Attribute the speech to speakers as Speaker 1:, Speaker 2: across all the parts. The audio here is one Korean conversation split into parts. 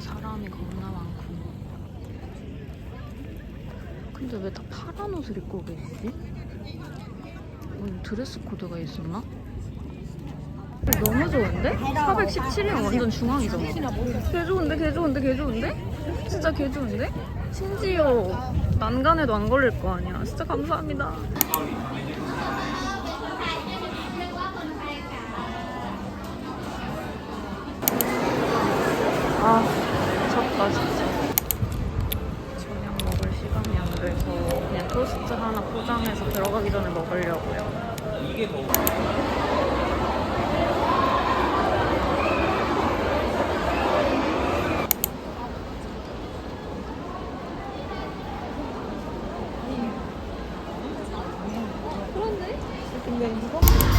Speaker 1: 사람이 겁나 많고. 근데 왜 다 파란 옷을 입고 계시지? 오늘 드레스 코드가 있었나? 너무 좋은데? 417이면 완전 중앙이잖아. 개 좋은데, 개 좋은데, 개 좋은데? 진짜 개 좋은데? 심지어 난간에도 안 걸릴 거 아니야. 진짜 감사합니다. 아, 미쳤다, 진짜. 저녁 먹을 시간이 안 돼서 그냥 토스트 하나 포장해서 들어가기 전에 먹으려고요.
Speaker 2: 여러분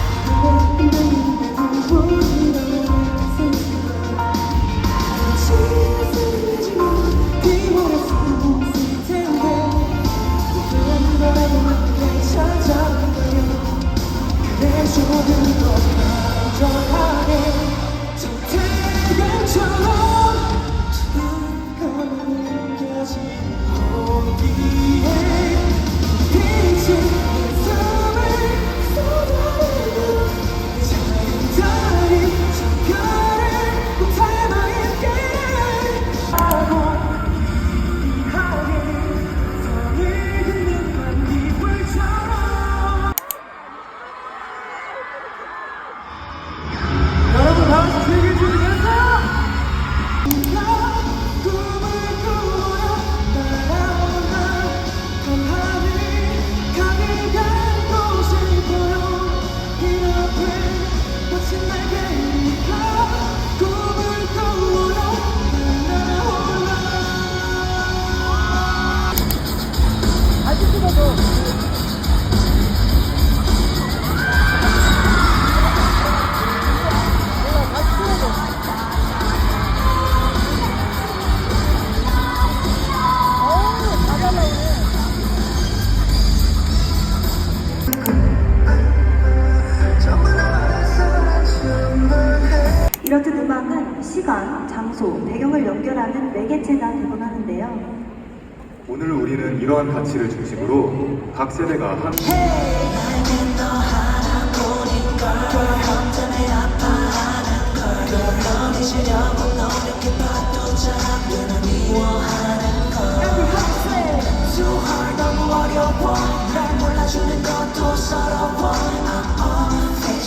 Speaker 3: 이러한 가치를 중심으로 각 세대가 한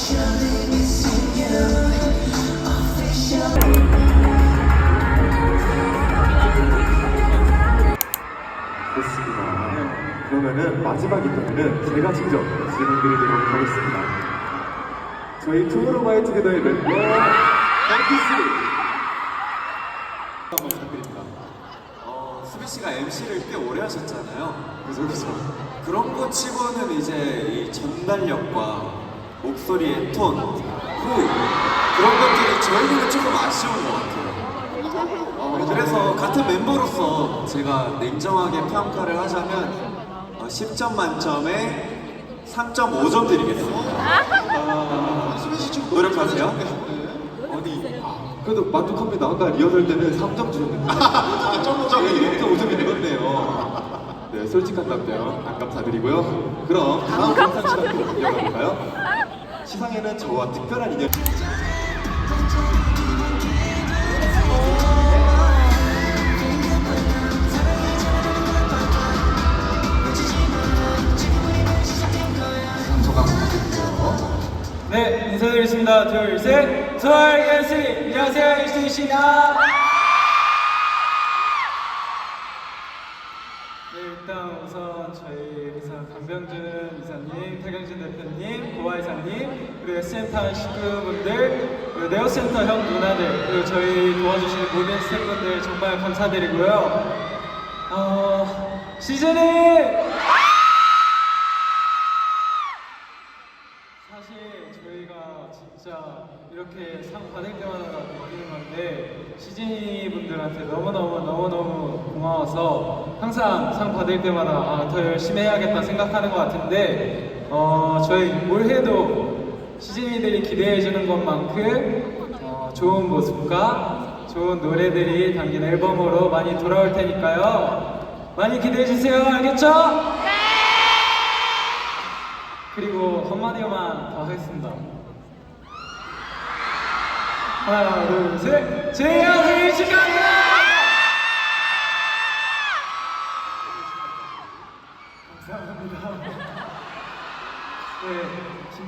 Speaker 3: 됐습니다. 그러면은 마지막이라면은 제가 직접 질문 드리도록 하겠습니다. 저희 투모로우바이 투게더의 멤버 땡키스 한번 부탁드립니다.
Speaker 4: 어, 수빈 씨가 MC를 꽤 오래 하셨잖아요. 그죠, 그죠. 그런 거 치고는 이제 이 전달력과 목소리의 톤, 호흡 그런 것들이 저희는 조금 아쉬운 것 같아요. 어, 그래서 같은 멤버로서 제가 냉정하게 평가를 하자면 어, 10점 만점에 3.5점 드리겠습니다. 아, 수빈 씨좀 노력하세요. 어디?
Speaker 3: 그래도 만족합니다. 아까 리허설 때는 3점 주셨는데 4.5점이 6.5점이 늘었네요. 네, 솔직한 답변 안 감사드리고요. 그럼 다음 영상 시간으로 이어가 볼까요? 시상에는 저와 특별한 인연
Speaker 2: 네, 인사드리겠습니다. 둘, 셋. 서울 연씨 안녕하세요, 이수희씨입니다. 네, 일단 우선 저희 회사 강병준 이사님, 태경진 대표님, 고아 이사님, 그리고 SM타 식구분들, 그리고 네오센터 형 누나들, 그리고 저희 도와주시는 모든 스태프분들 정말 감사드리고요. 어, 시즌이 분들한테 너무너무 너무너무 고마워서 항상 상 받을 때마다 아, 더 열심히 해야겠다 생각하는 것 같은데 어, 저희 뭘 해도 시즈니들이 기대해 주는 것만큼 어, 좋은 모습과 좋은 노래들이 담긴 앨범으로 많이 돌아올 테니까요. 많이 기대해 주세요. 알겠죠? 네. 그리고 한마디만 더 하겠습니다. 하나, 둘, 셋. 제이야 생일 축하합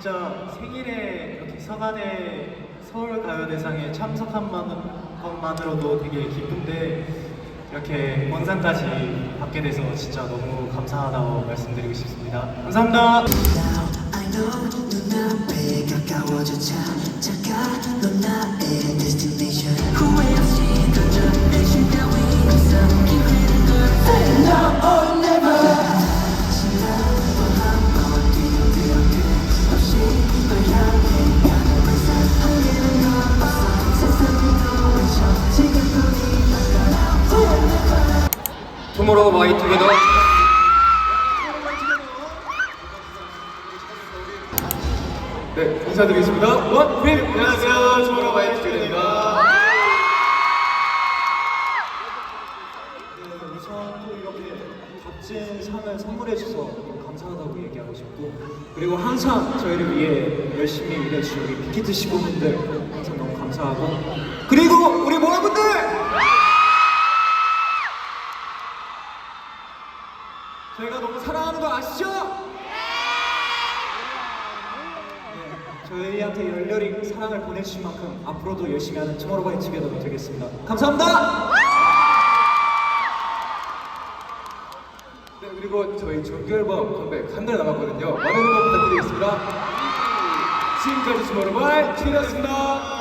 Speaker 5: 진짜 생일에 이렇게 서간에 서울 가요대상에 참석한 만- 것만으로도 되게 기쁜데 이렇게 원상까지 받게 돼서 진짜 너무 감사하다고 말씀드리고 싶습니다. 감사합니다.
Speaker 6: 투모로우 바이 투게더 네 인사드리겠습니다. 원필 안녕하세요. 투모로우 바이 투게더입니다.
Speaker 5: 네, 우선 또 이렇게 값진 상을 선물해 주셔서 너무 감사하다고 얘기하고 싶고 그리고 항상 저희를 위해 열심히 일해주신 우리 빅히트 시구분들 항상 너무 감사하고 앞으로도 열심히 하는 투모로우바이 투게더가 되겠습니다. 감사합니다.
Speaker 6: 네 그리고 저희 정규 앨범 컴백 한 달 남았거든요 많은 응원 부탁드리겠습니다 지금까지 투모로우 바이 투게더였습니다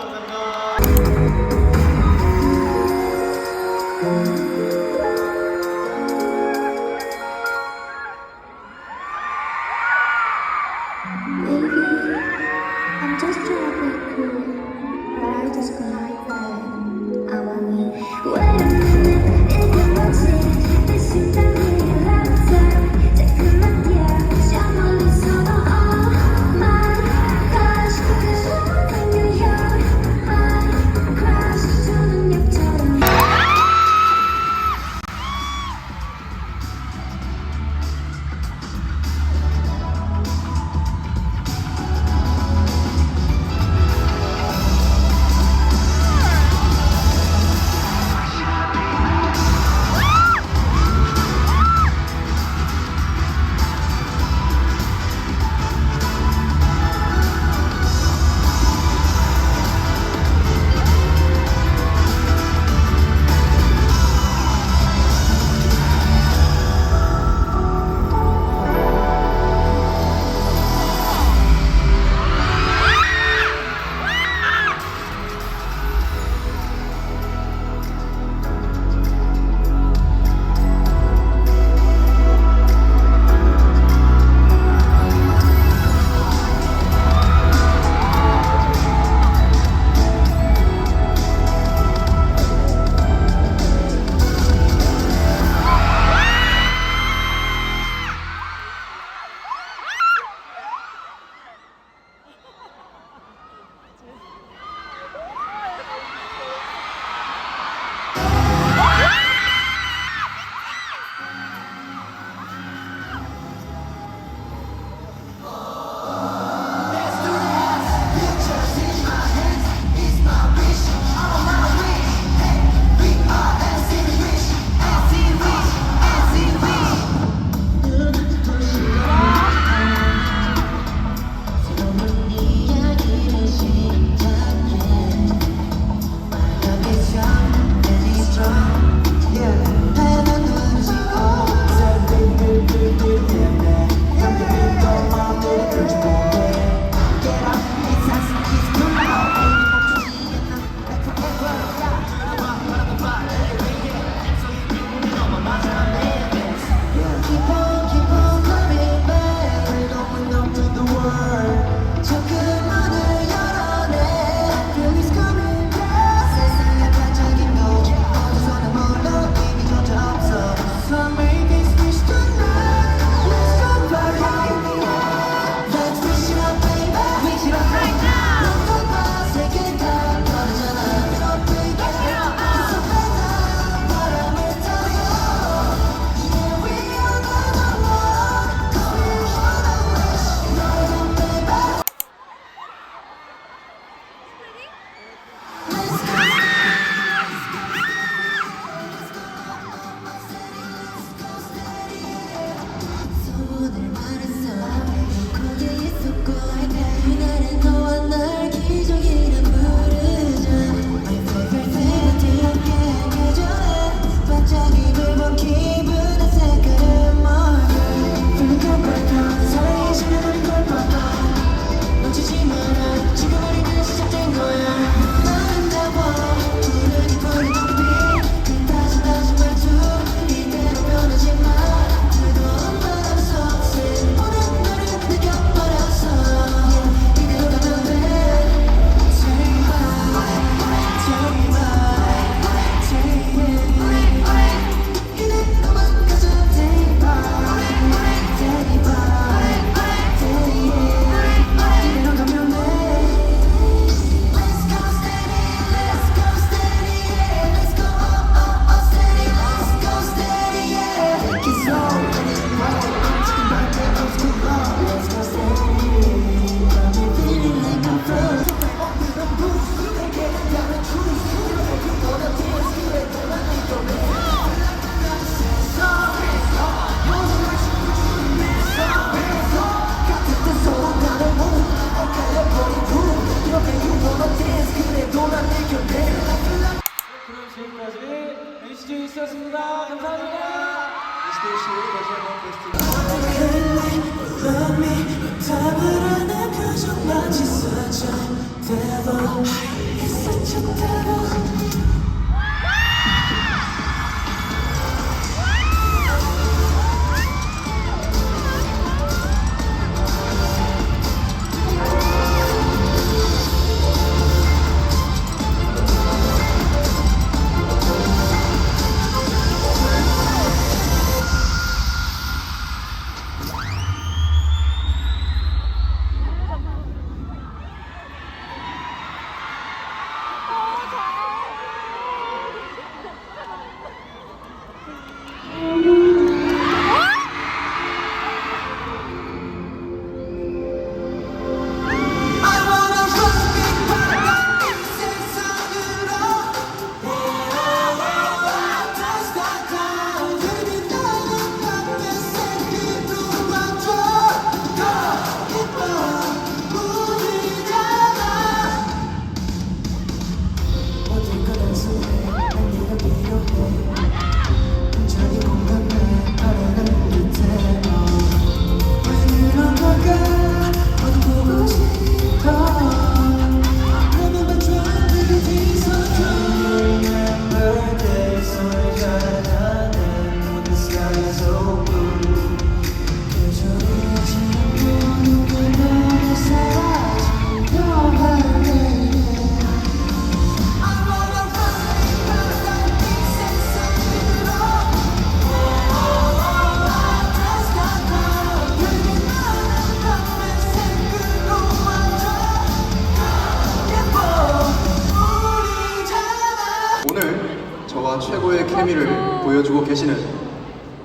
Speaker 3: 보여주고 계시는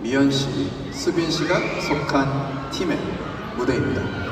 Speaker 3: 미연 씨, 수빈 씨가 속한 팀의 무대입니다.